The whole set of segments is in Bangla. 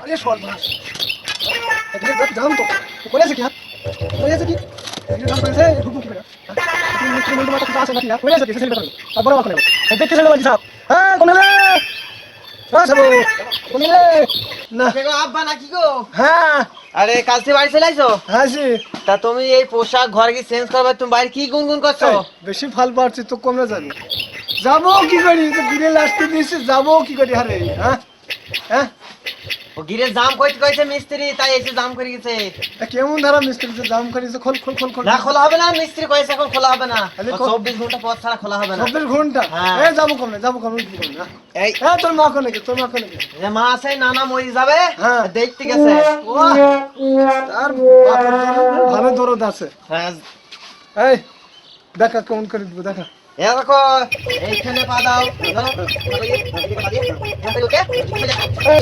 আরে সর্বনাশ এখানে যাক জানো তো কোলে আছে কি কোলে আছে কি এখানে জাম করেছে ঢুকবো কি করে তুমি মিস্ত্রি বন্ধু মাথা কিছু নাকি কোলে আছে কি সেটা করো আর বড় মাথা নেব দেখতে চলে বাজি সাহেব হ্যাঁ কোনে রে হ্যাঁ সাবু কোনে রে না গো আব্বা নাকি গো হ্যাঁ। আরে কাল থেকে বাড়ি চলে আইছো? হ্যাঁ জি। তা তুমি এই পোশাক ঘর কি চেঞ্জ করবে তুমি বাইরে কি গুনগুন করছ? বেশি ফাল পারছি তো কমে যাবে। যাব কি করি? তো দিনে লাস্টে দিয়েছি যাব কি করি? আরে হ্যাঁ? হ্যাঁ? ও গিরে জাম কইতে কইছে মিস্ত্রি তাই এসে জাম করে গেছে। কেমন ধারা মিস্ত্রি যে জাম করেছে খোল খোল খোল খোল। না খোলা হবে না মিস্ত্রি কইছে এখন খোলা হবে না। আরে ক- চব্বিশ ঘণ্টা পর ছাড়া খোলা হবে না। চব্বিশ ঘণ্টা? হ্যাঁ। এ যাব কমলে যাব কমলে কি করব না এই। হ্যাঁ তোর মা কোনে কি তোর মা কোনে যে মা আছে নানা মরি যাবে হ্যাঁ। দেখতে গেছে। ও তার বাপের ভালো দরদ আছে। হ্যাঁ। এই দেখা কেমন করে দিব দেখা। দেখো এইখানে পা দাও।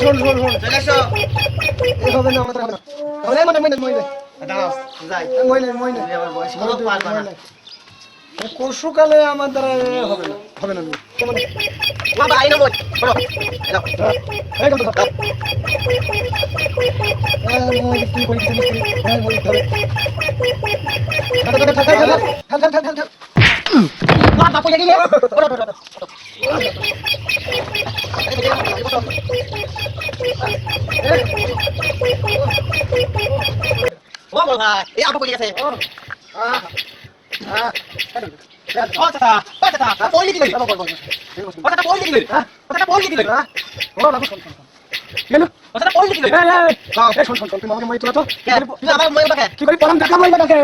শোন শোন শোন। চলে আসো হবে না আমার হবে মনে মনে মনে। দাঁড়াও যাই। মনে ও বড় ভাই এই আপু কই গেছে ও আহ আহ কথাটা কথাটা কই দিলি কথাটা কই দিলি কথাটা কই দিলি ও বাবু শুন শুন কেন কথাটা কই তো তুই আমার মাইতো কি করি পড়াম দেখা মাইতো